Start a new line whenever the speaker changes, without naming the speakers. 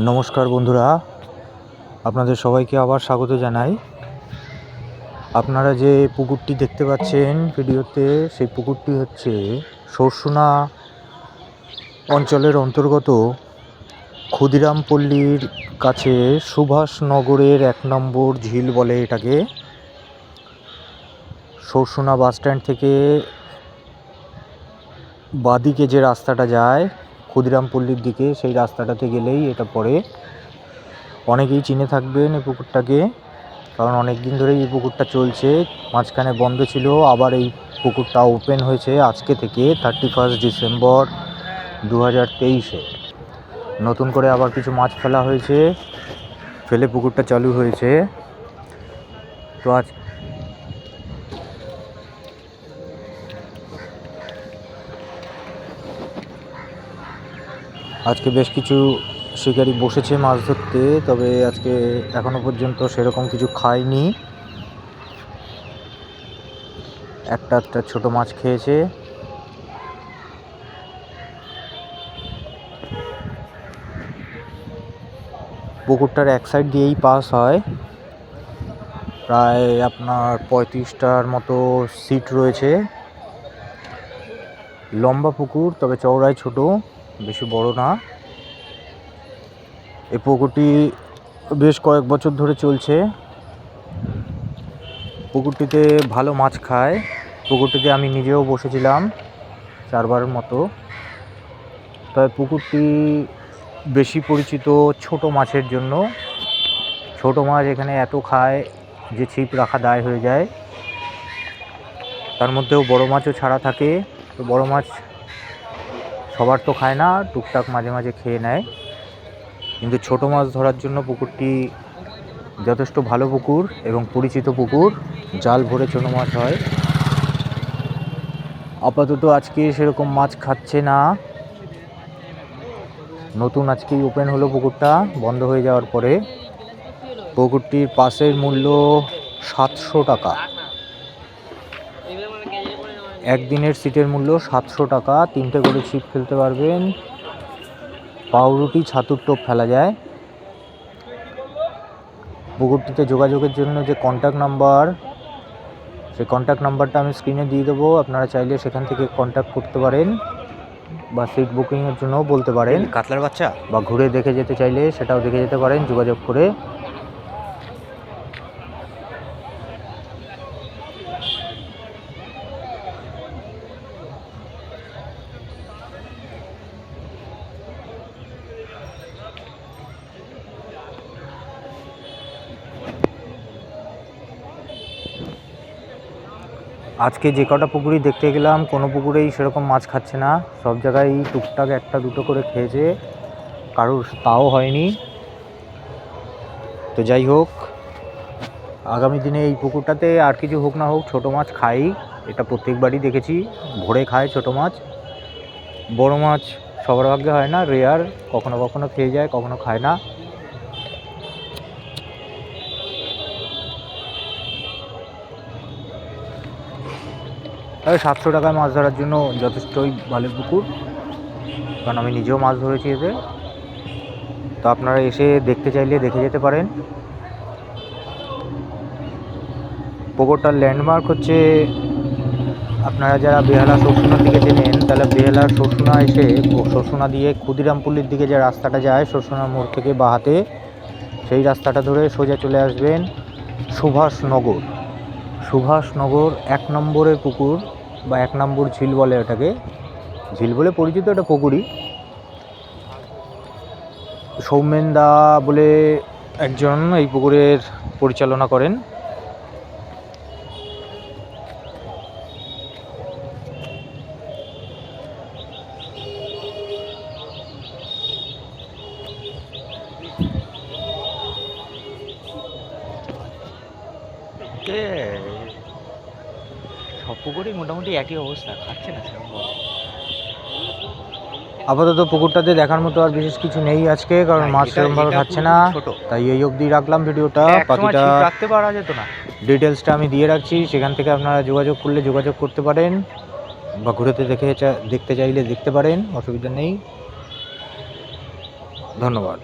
নমস্কার বন্ধুরা, আপনাদের সবাইকে আবার স্বাগত জানাই। আপনারা যে পুকুরটি দেখতে পাচ্ছেন ভিডিওতে, সেই পুকুরটি হচ্ছে সরসুনা অঞ্চলের অন্তর্গত ক্ষুদিরামপল্লীর কাছে সুভাষনগরের এক নম্বর ঝিল বলে এটাকে। সরসুনা বাস স্ট্যান্ড থেকে বাদিকে যে রাস্তাটা যায় ক্ষুদিরামপল্লির দিকে, সেই রাস্তাটাতে গেলেই এটা পড়ে। অনেকেই চিনে থাকবেন এই পুকুরটাকে, কারণ অনেক দিন ধরেই এই পুকুরটা চলছে। মাঝখানে বন্ধ ছিল, আবার এই পুকুরটা ওপেন হয়েছে আজকে থেকে থার্টি ফার্স্ট ডিসেম্বর দু হাজার তেইশে। নতুন করে আবার কিছু মাছ ফেলা হয়েছে, ফেলে পুকুরটা চালু হয়েছে। তো আজ আজকে বেশ কিছু শিকারি বসেছে মাছ ধরতে, তবে আজকে এখনও পর্যন্ত সেরকম কিছু খায়নি। একটা একটা ছোট মাছ খেয়েছে। পুকুরটার এক সাইড দিয়েই পাস হয়। প্রায় আপনার পঁয়ত্রিশটার মতো সিট রয়েছে। লম্বা পুকুর, তবে চওড়ায় ছোট। বেশি বড় না। এই পুকুরটি বেশ কয়েক বছর ধরে চলছে। পুকুরটিতে ভালো মাছ খায়। পুকুরটিতে আমি নিজেও বসেছিলাম চারবারের মতো। তবে পুকুরটি বেশি পরিচিত ছোট মাছের জন্য। ছোট মাছ এখানে এত খায় যে ছিপ রাখা দায় হয়ে যায়। তার মধ্যেও বড় মাছও ছাড়া থাকে। তো বড় মাছ সবার তো খায় না, টুকটাক মাঝে মাঝে খেয়ে নেয়। কিন্তু ছোট মাছ ধরার জন্য পুকুরটি যথেষ্ট ভালো পুকুর এবং পরিচিত পুকুর। জাল ভরে ছোটো মাছ হয়। আপাতত আজকে সেরকম মাছ খাচ্ছে না। নতুন আজকেই ওপেন হলো পুকুরটা, বন্ধ হয়ে যাওয়ার পরে। পুকুরটির পাশের মূল্য সাতশো টাকা। একদিনের সিটের মূল্য সাতশো টাকা। তিনটে করে ছিপ ফেলতে পারবেন। পাউরুটি ছাতুর টোপ ফেলা যায়। পুকুরটিতে যোগাযোগের জন্য যে কন্ট্যাক্ট নাম্বার সেই কন্ট্যাক্ট নাম্বারটা আমি স্ক্রিনে দিয়ে দেবো। আপনারা চাইলে সেখান থেকে কন্ট্যাক্ট করতে পারেন বা সিট বুকিংয়ের জন্যও বলতে পারেন
কাতলার বাচ্চা?
বা ঘুরে দেখে যেতে চাইলে সেটাও দেখে যেতে পারেন। যোগাযোগ করে আজকে যে কটা পুকুরই দেখতে গেলাম, কোনো পুকুরেই সেরকম মাছ খাচ্ছে না। সব জায়গায় টুকটাক একটা দুটো করে খেয়েছে। কারোর তাও হয়নি। তো যাই হোক, আগামী দিনে এই পুকুরটাতে আর কিছু হোক না হোক, ছোটো মাছ খাই। এটা প্রত্যেকবারই দেখেছি, ভোরে খায় ছোটো মাছ। বড় মাছ সবার ভাগ্যে হয় না রেয়ার কখনো কখনো খেয়ে যায়, কখনো খায় না। তবে সাতশো টাকায় মাছ ধরার জন্য যথেষ্টই ভালো পুকুর। কারণ আমি নিজেও মাছ ধরেছি এতে। তো আপনারা এসে দেখতে চাইলে দেখে যেতে পারেন। পুকুরটার ল্যান্ডমার্ক হচ্ছে, আপনারা যারা বেহালা শোষণার দিকে চেনেন, তাহলে বেহালার শোষণা এসে শোষণা দিয়ে ক্ষুদিরামপল্লির দিকে যে রাস্তাটা যায় শোষণা মোড় থেকে বাহাতে, সেই রাস্তাটা ধরে সোজা চলে আসবেন সুভাষনগর। সুভাষনগর এক নম্বরের পুকুর। বা এক নম্বর ঝিল বলে ওটাকে। ঝিল বলে পরিচিত এটা পুকুরই। সৌমেন দা বলে একজন এই পুকুরের পরিচালনা করেন।
সব পুকুরেই মোটামুটি একই অবস্থা খাচ্ছে না সেরকম
আপাতত পুকুরটাতে দেখার মতো আর বিশেষ কিছু নেই আজকে কারণ
না,
মাছ সেরকমভাবে খাচ্ছে না। তাই এই অবধি রাখলাম ভিডিওটা বাকিটা
রাখতে পারা যেত না।
ডিটেলসটা আমি দিয়ে রাখছি সেখান থেকে আপনারা যোগাযোগ করলে যোগাযোগ করতে পারেন বা ঘুরেতে দেখে দেখতে চাইলে দেখতে পারেন অসুবিধা নেই। ধন্যবাদ।